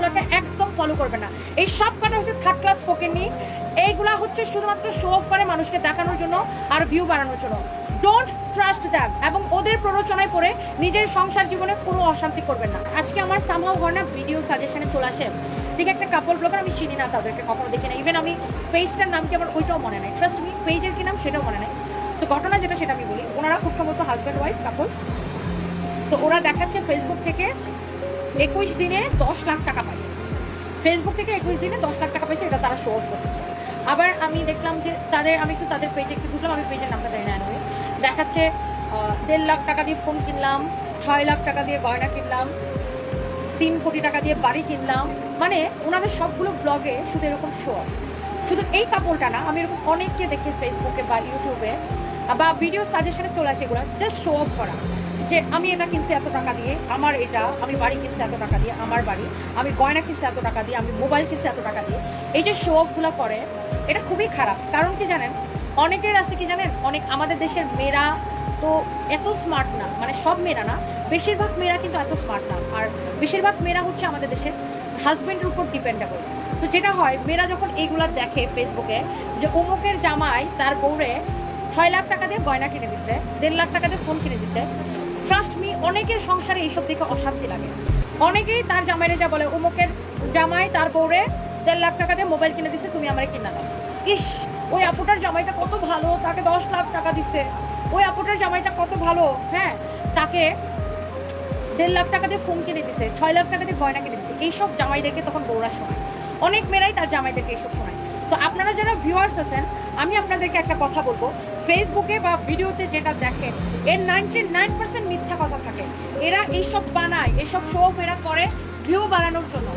এগুলোকে একদম ফলো করবে না। এই সব কটা হচ্ছে থার্ড ক্লাস ফোকেনি এইগুলা হচ্ছে শুধুমাত্র শো অফ করে মানুষকে দেখানোর জন্য আর ভিউ বাড়ানোর জন্য। ডোন্ট ট্রাস্ট দ্যাম এবং ওদের প্ররোচনায় পড়ে নিজের সংসার জীবনে কোনো অশান্তি করবেন না। আজকে আমার সামহাও হয় না ভিডিও সাজেশনে চলে আসে। ঠিক একটা কাপল ব্লগার আমি চিনি না, তাদেরকে কখনো দেখি না ইভেন আমি পেজটার নাম কি আমার ওইটাও মনে নেই। ট্রাস্ট মি পেজের কি নাম সেটাও মনে নাই। তো ঘটনা যেটা সেটা আমি বলি। ওনারা খুব সম্ভবত হাজব্যান্ড ওয়াইফ কাপল তো ওরা দেখাচ্ছে ফেসবুক থেকে একুশ দিনে দশ লাখ টাকা পাইছে। ফেসবুক থেকে একুশ দিনে দশ লাখ টাকা পাইছে, এটা তারা শো অফ করতেছে। আবার আমি দেখলাম যে তাদের, আমি একটু তাদের পেজে একটু ঢুকলাম, আমি পেজের নামটা জানি না দেখাচ্ছে দেড় লাখ টাকা দিয়ে ফোন কিনলাম, ছয় লাখ টাকা দিয়ে গয়না কিনলাম, তিন কোটি টাকা দিয়ে বাড়ি কিনলাম। মানে ওনাদের সবগুলো ব্লগে শুধু এরকম শো অফ শুধু এই কাপড়টা না, আমি এরকম অনেককে দেখি ফেসবুকে বা ইউটিউবে বা ভিডিও সাজেশনে চলে আসে এগুলো জাস্ট শো অফ করা। যে আমি এটা কিনছি এত টাকা দিয়ে, আমার এটা, আমি বাড়ি কিনছি এত টাকা দিয়ে, আমার বাড়ি, আমি গয়না কিনছি এত টাকা দিয়ে, আমি মোবাইল কিনছি এত টাকা দিয়ে, এই যে শো অফগুলো করে, এটা খুবই খারাপ। কারণ কি জানেন? অনেকের আছে কি জানেন? অনেক আমাদের দেশের মেয়েরা তো এত স্মার্ট না মানে সব মেয়েরা না, বেশিরভাগ মেয়েরা কিন্তু এত স্মার্ট না। আর বেশিরভাগ মেয়েরা হচ্ছে আমাদের দেশের হাজব্যান্ডের উপর ডিপেন্ডেবল তো যেটা হয়, মেয়েরা যখন এইগুলা দেখে ফেসবুকে যে অমুকের জামাই তার বউরে ছয় লাখ টাকা দিয়ে গয়না কিনে দিছে, দেড় লাখ টাকা দিয়ে ফোন কিনে দিছে ট্রাস্ট মি অনেকের সংসারে এইসব দেখে অশান্তি লাগে। অনেকেই তার জামাইরে যা বলে, অমুকের জামাই তার বউরে দেড় লাখ টাকা দিয়ে মোবাইল কিনে দিছে, তুমি আমার কিনা দাও। ইস, ওই আপুটার জামাইটা কত ভালো, তাকে দশ লাখ টাকা দিছে। ওই আপুটার জামাইটা কত ভালো হ্যাঁ? তাকে দেড় লাখ টাকা দিয়ে ফোন কিনে দিছে, ছয় লাখ টাকা দিয়ে গয়না কিনে দিছে। এইসব জামাইদেরকে তখন বৌরা শোনায়। অনেক মেয়েরাই তার জামাইদেরকে এইসব শোনায়। তো আপনারা যারা ভিউয়ার্স আছেন, আমি আপনাদেরকে একটা কথা বলব। ফেসবুকে বা ভিডিওতে যেটা দেখেন, এর নাইনটি নাইন পার্সেন্ট মিথ্যা কথা থাকে। এরা এইসব বানায় এসব শো এরা করে ভিউ বাড়ানোর জন্য।